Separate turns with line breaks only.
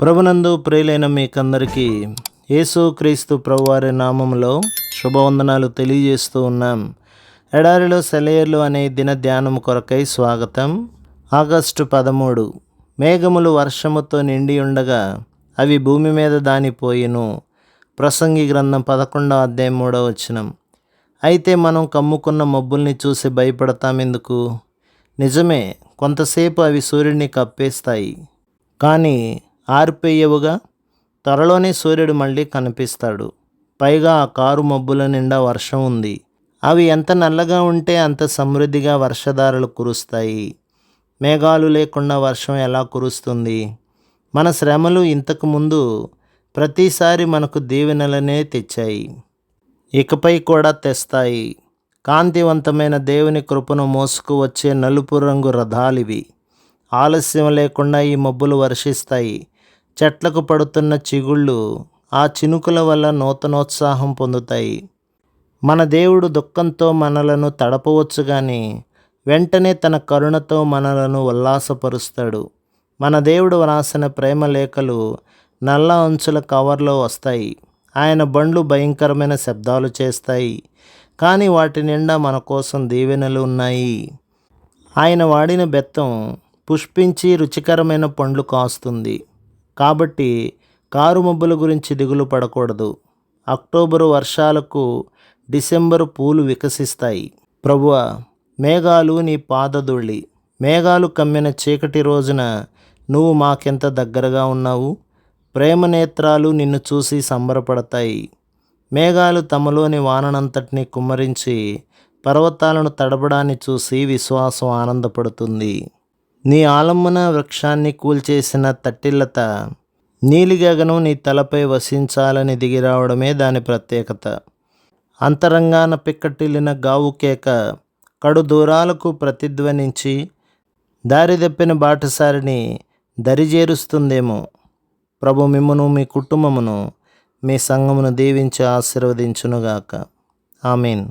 ప్రభునందు ప్రియులైన మీకందరికీ యేసు క్రీస్తు ప్రభువారి నామములో శుభవందనాలు తెలియజేస్తూ ఉన్నాం. ఎడారిలో సెలయర్లు అనే దిన ధ్యానం కొరకై స్వాగతం. ఆగస్టు పదమూడు మేఘములు వర్షముతో నిండి ఉండగా అవి భూమి మీద దానిపోయిను. ప్రసంగి గ్రంథం పదకొండవ అధ్యాయం మూడవ వచనం. అయితే మనం కమ్ముకున్న మబ్బుల్ని చూసి భయపడతామెందుకు? నిజమే కొంతసేపు అవి సూర్యుడిని కప్పేస్తాయి. కానీ ఆరిపోయేవుగా. త్వరలోనే సూర్యుడు మళ్ళీ కనిపిస్తాడు. పైగా ఆ కారు మబ్బుల నిండా వర్షం ఉంది. అవి ఎంత నల్లగా ఉంటే అంత సమృద్ధిగా వర్షధారలు కురుస్తాయి. మేఘాలు లేకుండా వర్షం ఎలా కురుస్తుంది? మన శ్రమలు ఇంతకుముందు ప్రతిసారి మనకు దీవెనలనే తెచ్చాయి. ఇకపై కూడా తెస్తాయి. కాంతివంతమైన దేవుని కృపను మోసుకు వచ్చే నలుపు రంగు రథాలివి. ఆలస్యం లేకుండా ఈ మబ్బులు వర్షిస్తాయి. చెట్లకు పడుతున్న చిగుళ్ళు ఆ చినుకుల వల్ల నూతనోత్సాహం పొందుతాయి. మన దేవుడు దుఃఖంతో మనలను తడపవచ్చు కానీ వెంటనే తన కరుణతో మనలను ఉల్లాసపరుస్తాడు. మన దేవుడు వ్రాసిన ప్రేమ లేఖలు నల్ల అంచుల కవర్లో వస్తాయి. ఆయన బండ్లు భయంకరమైన శబ్దాలు చేస్తాయి. కానీ వాటి నిండా మన కోసం దీవెనలు ఉన్నాయి. ఆయన వాడిన బెత్తం పుష్పించి రుచికరమైన పండ్లు కాస్తుంది. కాబట్టి కారు మబ్బుల గురించి దిగులు పడకూడదు. అక్టోబరు వర్షాలకు డిసెంబరు పూలు వికసిస్తాయి. ప్రభువ మేఘాలు నీ పాదధూళి. మేఘాలు కమ్మిన చీకటి రోజున నువ్వు మాకెంత దగ్గరగా ఉన్నావు? ప్రేమ నేత్రాలు నిన్ను చూసి సంబరపడతాయి. మేఘాలు తమలోని వాననంతటిని కుమ్మరించి పర్వతాలను తడబడాన్ని చూసి విశ్వాసం ఆనందపడుతుంది. నీ ఆలంబన వృక్షాన్ని కూల్చేసిన తట్టిల్లత నీలిగగనం నీ తలపై వసించాలని దిగిరావడమే దాని ప్రత్యేకత. అంతరంగాన పిక్కటిల్లిన గావు కేక కడు దూరాలకు ప్రతిధ్వనించి దారిదప్పిన బాటసారిని దరిజేరుస్తుందేమో. ప్రభు మిమ్మును మీ కుటుంబమును మీ సంఘమును దీవించి ఆశీర్వదించునుగాక. ఆమెన్.